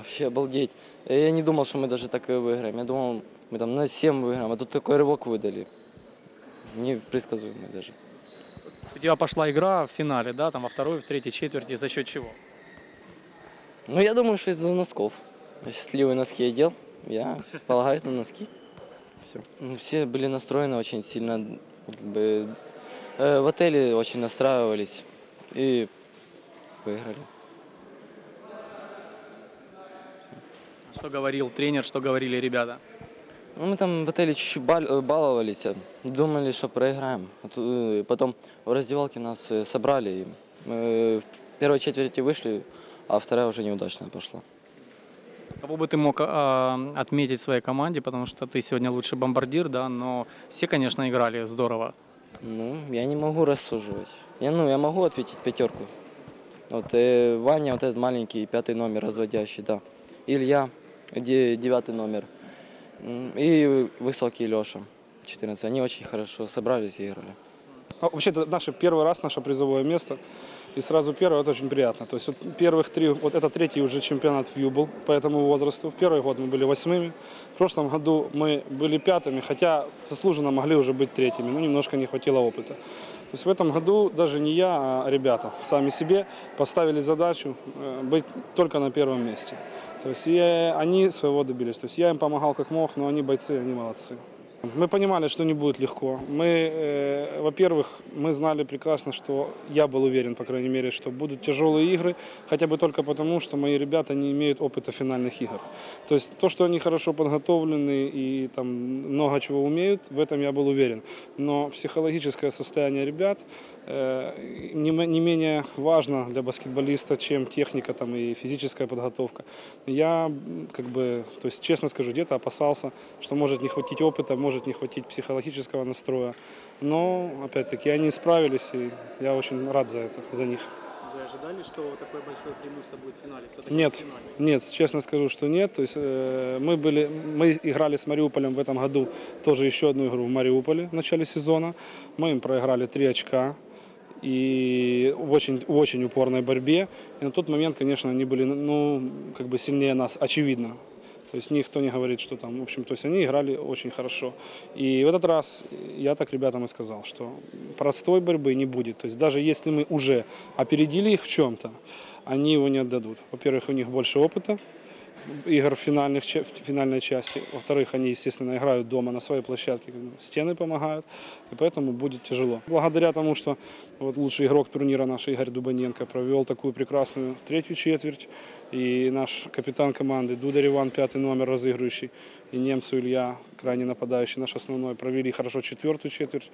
Вообще обалдеть. Я не думал, что мы даже так и выиграем. Я думал, мы там на 7 выиграем, а тут такой рывок выдали. Непредсказуемый даже. У тебя пошла игра в финале, да, там во второй, в третьей четверти, за счет чего? Ну, я думаю, что из-за носков. Я счастливые носки одел. Я полагаюсь на носки. Все. Все были настроены очень сильно. как бы, э, в отеле очень настраивались и выиграли. Что говорил тренер, что говорили ребята? Ну, мы там в отеле чуть-чуть бал- э, баловались, э, думали, что проиграем. Э, Потом в раздевалке нас э, собрали. Мы в первой четверти вышли, а вторая уже неудачно пошла. Кого бы ты мог а, отметить в своей команде, потому что ты сегодня лучший бомбардир, да, но все, конечно, играли здорово. Ну, я не могу рассуживать. Я, ну, я могу ответить пятерку. Вот э, Ваня, вот этот маленький, пятый номер разводящий, да. Илья, девятый номер. И высокий Леша, 14. Они очень хорошо собрались и играли. А, Вообще, это наш первый раз, наше призовое место. И сразу первое, это очень приятно. То есть вот первых три, вот это третий уже чемпионат в ЮБЛ по этому возрасту. В первый год мы были восьмыми. В прошлом году мы были пятыми, хотя заслуженно могли уже быть третьими, но немножко не хватило опыта. То есть в этом году даже не я, а ребята сами себе поставили задачу э, быть только на первом месте. То есть и они своего добились. То есть я им помогал как мог, но они бойцы, они молодцы. Мы понимали, что не будет легко. Мы, э, во-первых, мы знали прекрасно, что я был уверен, по крайней мере, что будут тяжелые игры, хотя бы только потому, что мои ребята не имеют опыта финальных игр. То есть то, что они хорошо подготовлены и там много чего умеют, в этом я был уверен. Но психологическое состояние ребят не, м- не менее важно для баскетболиста, чем техника там, и физическая подготовка. Я, как бы, то есть, честно скажу, где-то опасался, что может не хватить опыта, может не хватить психологического настроя. Но, опять-таки, они справились, и я очень рад за это, за них. Вы ожидали, что такое большое преимущество будет в финале? Нет, нет, честно скажу, что нет. То есть э, мы были, мы играли с Мариуполем в этом году тоже еще одну игру в Мариуполе в начале сезона. Мы им проиграли три очка и в очень, в очень упорной борьбе. И на тот момент, конечно, они были, ну, как бы сильнее нас, очевидно. То есть никто не говорит, что там, в общем, то есть они играли очень хорошо. И в этот раз я так ребятам и сказал, что простой борьбы не будет. То есть даже если мы уже опередили их в чем-то, они его не отдадут. Во-первых, у них больше опыта игр в, финальных, в финальной части. Во-вторых, они, естественно, играют дома на своей площадке, стены помогают, и поэтому будет тяжело. Благодаря тому, что вот лучший игрок турнира наш Игорь Дубаненко провел такую прекрасную третью четверть, и наш капитан команды Дударь Иван, пятый номер разыгрывающий, и немцу Илья, крайне нападающий наш основной, провели хорошо четвертую четверть.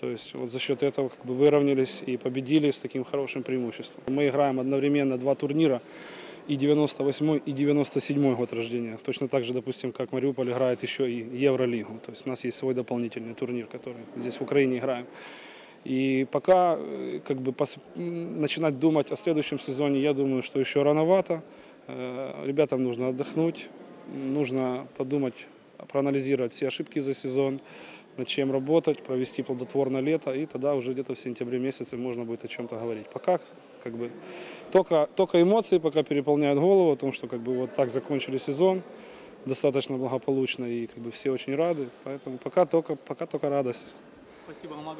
То есть вот за счет этого как бы выровнялись и победили с таким хорошим преимуществом. Мы играем одновременно два турнира, и 98 и 97 год рождения. Точно так же, допустим, как Мариуполь играет еще и Евролигу. То есть у нас есть свой дополнительный турнир, который здесь в Украине играем. И пока э, как бы пос- начинать думать о следующем сезоне, я думаю, что еще рановато. Э, Ребятам нужно отдохнуть, нужно подумать, проанализировать все ошибки за сезон, над чем работать, провести плодотворное лето, и тогда уже где-то в сентябре месяце можно будет о чем-то говорить. Пока как бы только, только эмоции пока переполняют голову о том, что как бы вот так закончили сезон, достаточно благополучно, и как бы все очень рады, поэтому пока только, пока только радость. Спасибо